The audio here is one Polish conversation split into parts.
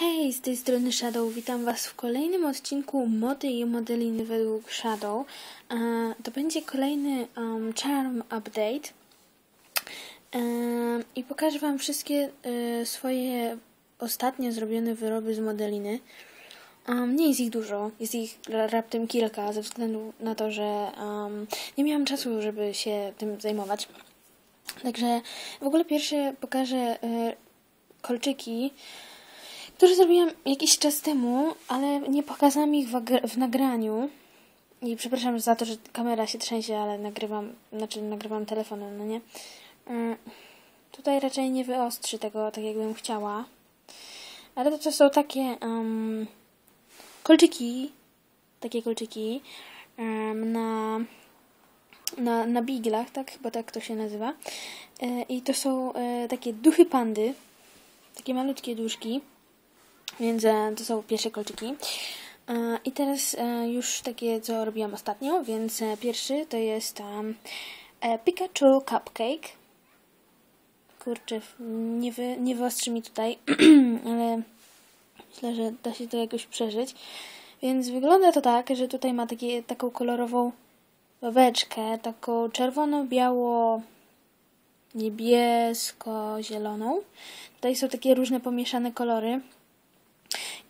Hej, z tej strony Shadow. Witam Was w kolejnym odcinku mody i modeliny według Shadow. E, to będzie kolejny um, Charm Update. E, I pokażę Wam wszystkie e, swoje ostatnio zrobione wyroby z modeliny. Um, nie jest ich dużo, jest ich raptem kilka, ze względu na to, że um, nie miałam czasu, żeby się tym zajmować. Także w ogóle pierwsze pokażę kolczyki które zrobiłam jakiś czas temu, ale nie pokazałam ich w, nagraniu. I przepraszam za to, że kamera się trzęsie, ale nagrywam, znaczy nagrywam telefonem, no nie? Yy, tutaj raczej nie wyostrzy tego tak, jakbym chciała. Ale to, są takie um, kolczyki, takie kolczyki um, na, na, na biglach, tak? Chyba tak to się nazywa. Yy, I to są yy, takie duchy pandy, takie malutkie duszki. Więc e, to są pierwsze kolczyki. E, I teraz e, już takie, co robiłam ostatnio, więc pierwszy to jest Pikachu Cupcake. Kurczę, nie, wy, nie wyostrzy mi tutaj, ale myślę, że da się to jakoś przeżyć. Więc wygląda to tak, że tutaj ma takie, taką kolorową ławeczkę, taką czerwono-biało niebiesko-zieloną. Tutaj są takie różne pomieszane kolory.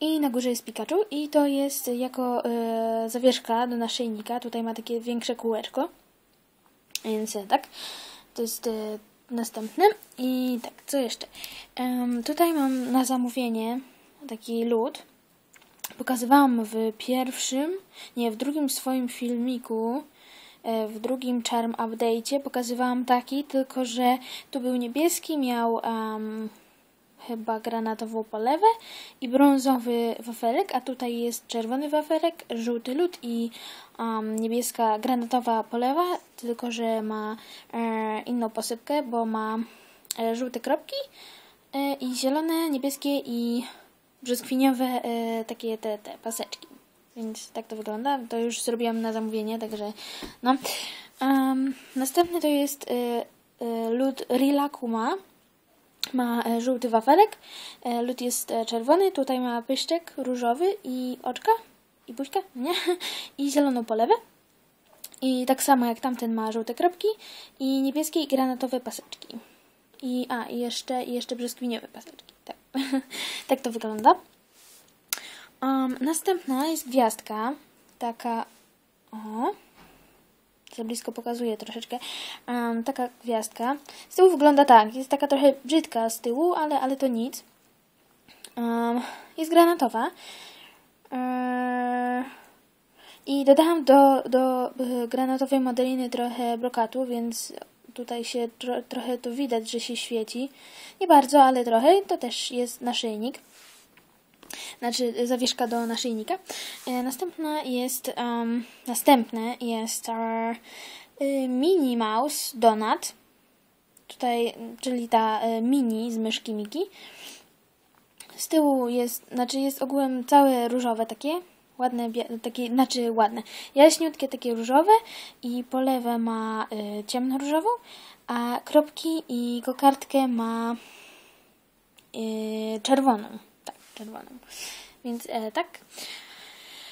I na górze jest Pikachu i to jest jako e, zawieszka do naszyjnika. Tutaj ma takie większe kółeczko. Więc e, tak, to jest e, następne. I tak, co jeszcze? tutaj mam na zamówienie taki lód. Pokazywałam w pierwszym, nie, w drugim swoim filmiku, w drugim Charm Update'cie pokazywałam taki, tylko że tu był niebieski, miał um, chyba granatową polewę i brązowy wafelek, a tutaj jest czerwony wafelek, żółty lód i um, niebieska granatowa polewa, tylko że ma e, inną posypkę, bo ma e, żółte kropki e, i zielone, niebieskie i brzoskwiniowe e, takie te, te paseczki. Więc tak to wygląda. To już zrobiłam na zamówienie, także no. Um, następny to jest y, y, lód Rilakuma ma e, żółty wafelek, e, lód jest e, czerwony, tutaj ma pyszczek różowy i oczka, i buźka, nie? I zieloną polewę. I tak samo jak tamten ma żółte kropki i niebieskie i granatowe paseczki. I, a, i jeszcze, i jeszcze brzoskwiniowe paseczki. Tak, tak to wygląda. Um, następna jest gwiazdka. Taka, o, za blisko pokazuje troszeczkę, um, taka gwiazdka. Z tyłu wygląda tak, jest taka trochę brzydka z tyłu, ale, ale to nic. Um, jest granatowa. I dodałam do, do e, granatowej modeliny trochę brokatu, więc tutaj się tro, trochę to widać, że się świeci. Nie bardzo, ale trochę. To też jest naszyjnik znaczy zawieszka do naszyjnika. E, następna jest, um, następne jest our, y, Mini Mouse Donut. Tutaj, czyli ta y, mini z myszki Miki. Z tyłu jest, znaczy jest ogółem całe różowe takie, ładne, takie, znaczy ładne, jaśniutkie takie różowe i po lewe ma y, ciemnoróżową, a kropki i kokardkę ma y, czerwoną czerwoną. Więc e, tak.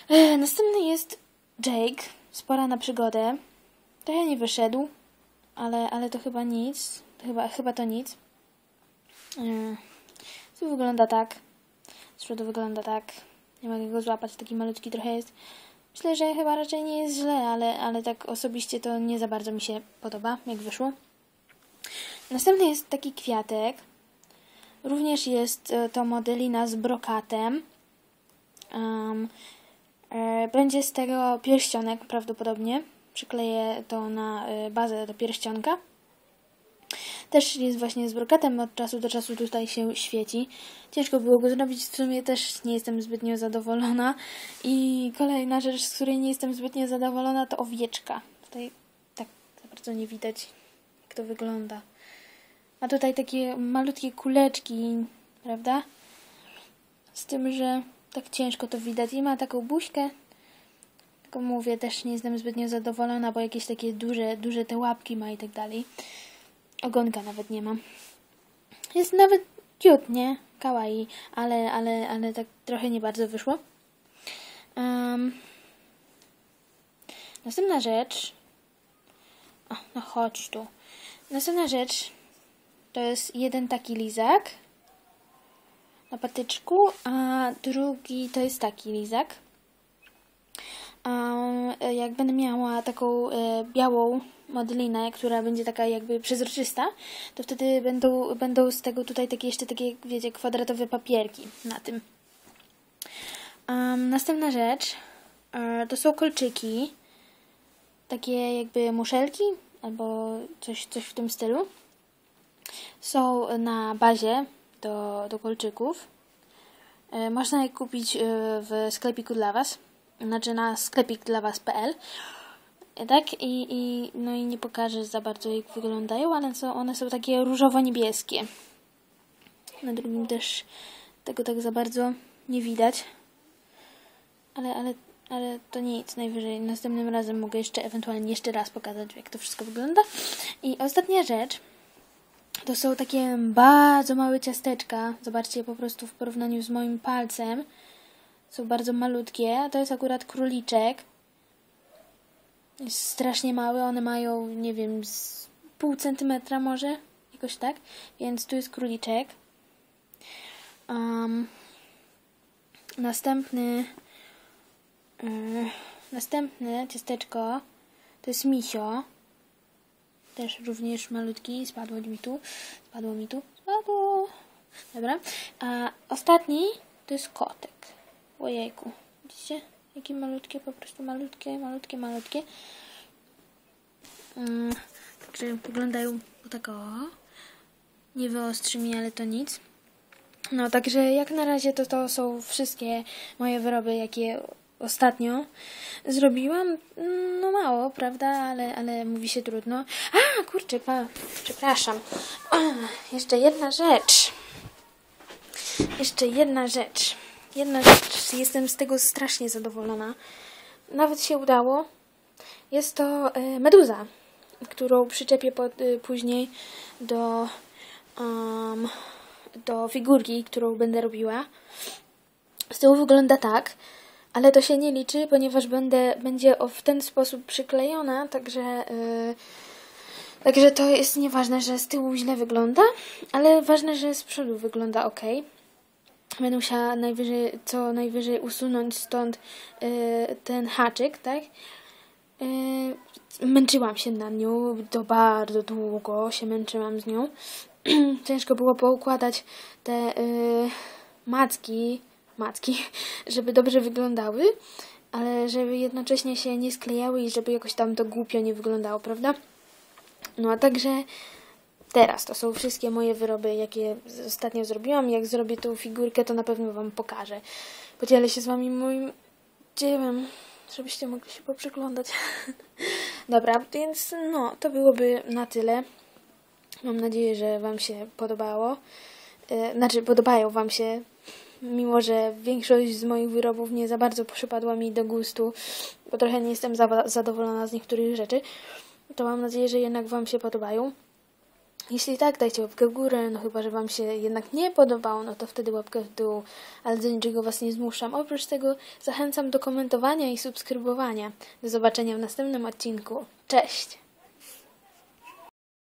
E, następny jest Jake. Spora na przygodę. Trochę nie wyszedł, ale, ale to chyba nic. To chyba, chyba to nic. E, to wygląda tak. Z przodu wygląda tak. Nie mogę go złapać, taki malutki trochę jest. Myślę, że chyba raczej nie jest źle, ale, ale tak osobiście to nie za bardzo mi się podoba, jak wyszło. Następny jest taki kwiatek. Również jest e, to modelina z brokatem. Um, będzie z tego pierścionek prawdopodobnie. Przykleję to na e, bazę do pierścionka. Też jest właśnie z brokatem, od czasu do czasu tutaj się świeci. Ciężko było go zrobić, w sumie też nie jestem zbytnio zadowolona. I kolejna rzecz, z której nie jestem zbytnio zadowolona, to owieczka. Tutaj tak za bardzo nie widać, jak to wygląda. A tutaj takie malutkie kuleczki, prawda? Z tym, że tak ciężko to widać. I ma taką buźkę. Tylko mówię, też nie jestem zbytnio zadowolona, bo jakieś takie duże, duże te łapki ma i tak dalej. Ogonka nawet nie ma. Jest nawet cute, nie? kawaii, ale, ale, ale tak trochę nie bardzo wyszło. Um, następna rzecz. O, no chodź tu. Następna rzecz to jest jeden taki lizak na patyczku, a drugi to jest taki lizak. Jak będę miała taką e, białą modelinę, która będzie taka jakby przezroczysta, to wtedy będą, będą z tego tutaj takie jeszcze takie, wiecie, kwadratowe papierki na tym. Um, następna rzecz e, to są kolczyki, takie jakby muszelki albo coś, coś w tym stylu. Są na bazie do, do kolczyków. E, można je kupić e, w sklepiku dla Was, znaczy na sklepik dla Was.pl. E, tak, i, i, no i nie pokażę za bardzo jak wyglądają, ale są, one są takie różowo-niebieskie. Na drugim też tego tak za bardzo nie widać. Ale, ale, ale to nic, najwyżej następnym razem mogę jeszcze ewentualnie jeszcze raz pokazać, jak to wszystko wygląda. I ostatnia rzecz, to są takie bardzo małe ciasteczka. Zobaczcie po prostu w porównaniu z moim palcem. Są bardzo malutkie. To jest akurat króliczek. Jest strasznie mały. One mają, nie wiem, z pół centymetra może. Jakoś tak. Więc tu jest króliczek. Um, następny yy, następne ciasteczko to jest misio. Też również malutki. Spadło mi tu. Spadło mi tu. Spadło. Dobra. A ostatni to jest kotek. Ojejku. Widzicie? Jakie malutkie, po prostu malutkie, malutkie, malutkie. Um, także wyglądają tak o. Nie wyostrzy mi, ale to nic. No, także jak na razie to, to są wszystkie moje wyroby, jakie ostatnio zrobiłam. No mało, prawda, ale, ale mówi się trudno. A, kurczę, pa, przepraszam. O, jeszcze jedna rzecz. Jeszcze jedna rzecz. Jedna rzecz. Jestem z tego strasznie zadowolona. Nawet się udało. Jest to y, meduza, którą przyczepię pod, y, później do, um, do figurki, którą będę robiła. Z tyłu wygląda tak, ale to się nie liczy, ponieważ będę, będzie w ten sposób przyklejona, także, yy, także to jest nieważne, że z tyłu źle wygląda, ale ważne, że z przodu wygląda ok. Będę musiała najwyżej, co najwyżej usunąć stąd yy, ten haczyk, tak? Yy, męczyłam się na nią, to bardzo długo się męczyłam z nią. Ciężko było poukładać te yy, macki, matki, żeby dobrze wyglądały, ale żeby jednocześnie się nie sklejały i żeby jakoś tam to głupio nie wyglądało, prawda? No a także teraz to są wszystkie moje wyroby, jakie ostatnio zrobiłam. Jak zrobię tą figurkę, to na pewno Wam pokażę. Podzielę się z Wami moim dziełem, żebyście mogli się poprzyglądać. Dobra, więc no, to byłoby na tyle. Mam nadzieję, że Wam się podobało. Yy, znaczy, podobają Wam się mimo że większość z moich wyrobów nie za bardzo przypadła mi do gustu, bo trochę nie jestem za zadowolona z niektórych rzeczy, to mam nadzieję, że jednak Wam się podobają. Jeśli tak, dajcie łapkę w górę, no chyba, że Wam się jednak nie podobało, no to wtedy łapkę w dół, ale do niczego Was nie zmuszam. Oprócz tego zachęcam do komentowania i subskrybowania. Do zobaczenia w następnym odcinku. Cześć!